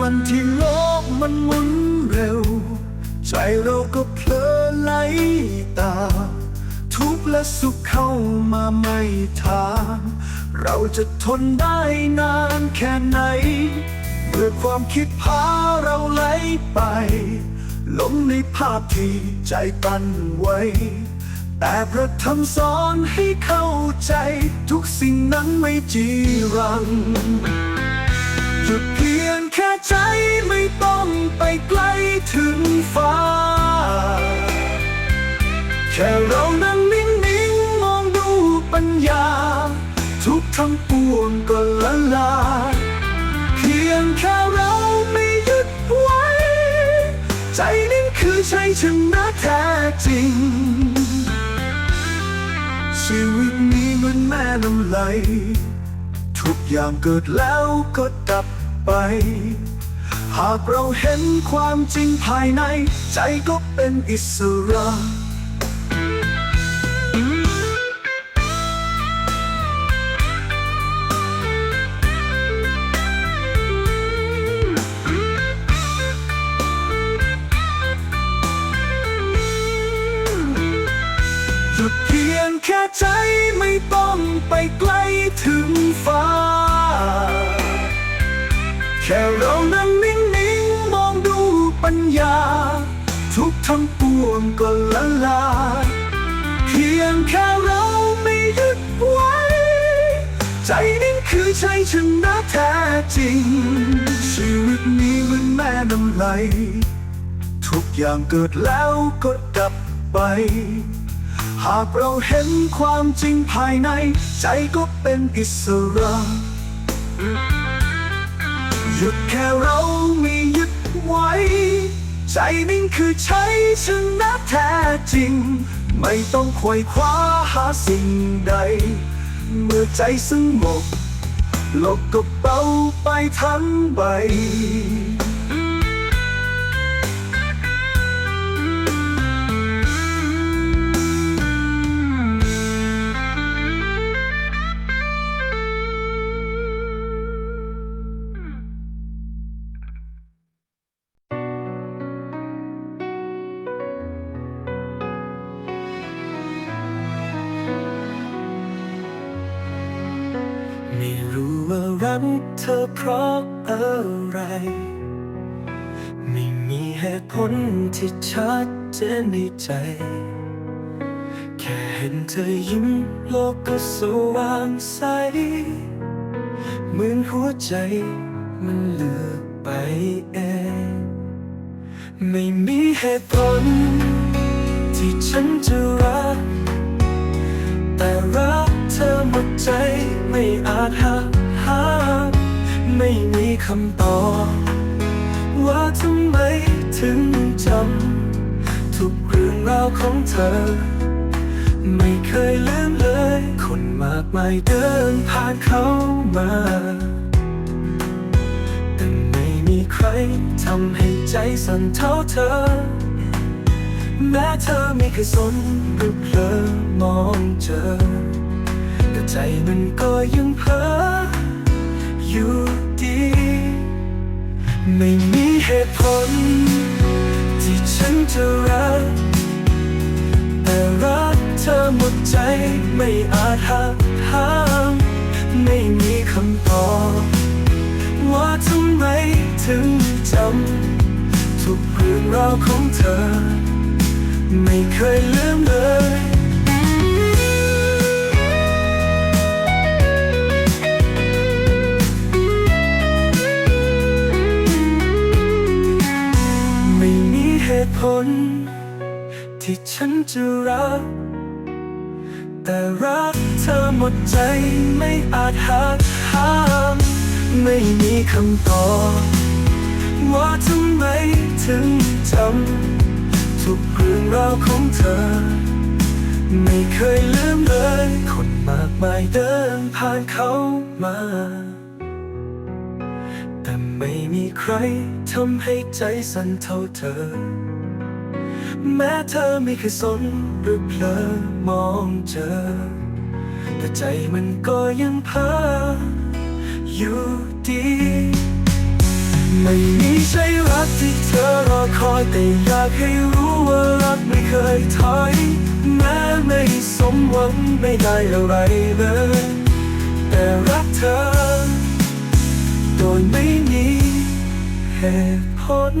วันที่โลกมันหมุนเร็ว ใจเราก็เพลอไหลตา ทุกข์และสุขเข้ามาไม่ทางเราจะทนได้นานแค่ไหน เมื่อความคิดพาเราไหลไปหลงในภาพที่ใจปั้นไว้ แต่พระธรรมสอนให้เข้าใจ ทุกสิ่งนั้นไม่จีรัง ทั้งปวงก็ละลายเพียงแค่เราไม่หยุดไว้ ใจนี่คือชัยชนะแท้จริง ชีวิตนี้เหมือนแม่น้ำไหล ทุกอย่างเกิดแล้วก็ดับไป หากเราเห็นความจริงภายใน ใจก็เป็นอิสระ ทั้งปวงก็ละลายเพียงแค่เราไม่หยุดไว้ ใจนี่คือชัยชนะแท้จริง ชีวิตนี้เหมือนแม่น้ำไหล ทุกอย่างเกิดแล้วก็ดับไป หากเราเห็นความจริงภายใน ใจก็เป็นอิสระหยุดแค่เรา ใจนิ่งคือใช้ชนะแท้จริง ไม่ต้องควยคว้าหาสิ่งใด เมื่อใจสงบโลกก็เบาไปทั้งใบ ว่ารักเธอเพราะอะไร ไม่มีเหตุผลที่ชัดเจนในใจ แค่เห็นเธอยิ้มโลกก็สว่างใส เหมือนหัวใจมันเลือกไปเอง ไม่มีเหตุผล ที่ฉันจะรัก แต่รักเธอหมดใจไม่อาจหักห้า คำตอบ ว่าทำไมถึงจำทุกเรื่องราวของเธอ ไม่เคยลืมเลย คนมากมายเดินผ่านเข้ามา แต่ไม่มีใครทำให้ใจสั่นเท่าเธอ แม้เธอไม่เคยสนหรือเพลอมองเจอ แต่ใจมันก็ยังเพ้ออยู่ ไม่มีเหตุผล ที่ฉันจะรัก แต่รักเธอหมดใจไม่อาจหักห้ามไม่มีคำตอบว่าทำไมถึงจำทุกเรื่องราวของเธอ ไม่เคยลืมเลย ฉันจะรัก แต่รักเธอหมดใจไม่อาจหักห้าม ไม่มีคำตอบว่าทำไมถึงจำทุกเรื่องราวของเธอ ไม่เคยลืมเลย คนมากมายเดินผ่านเขามา แต่ไม่มีใครทำให้ใจสั่นเท่าเธอ แม้เธอไม่เคยสนหรือเพลอมองเจอแต่ใจมันก็ยังเพ้ออยู่ดีไไม่มีใช่รักที่เธอรอคอยแต่อยากให้รู้ว่ารักไม่เคยถอยแม้ไม่สมหวังไม่ได้อะไรเลย แต่รักเธอ โดยไม่มีเหตุผล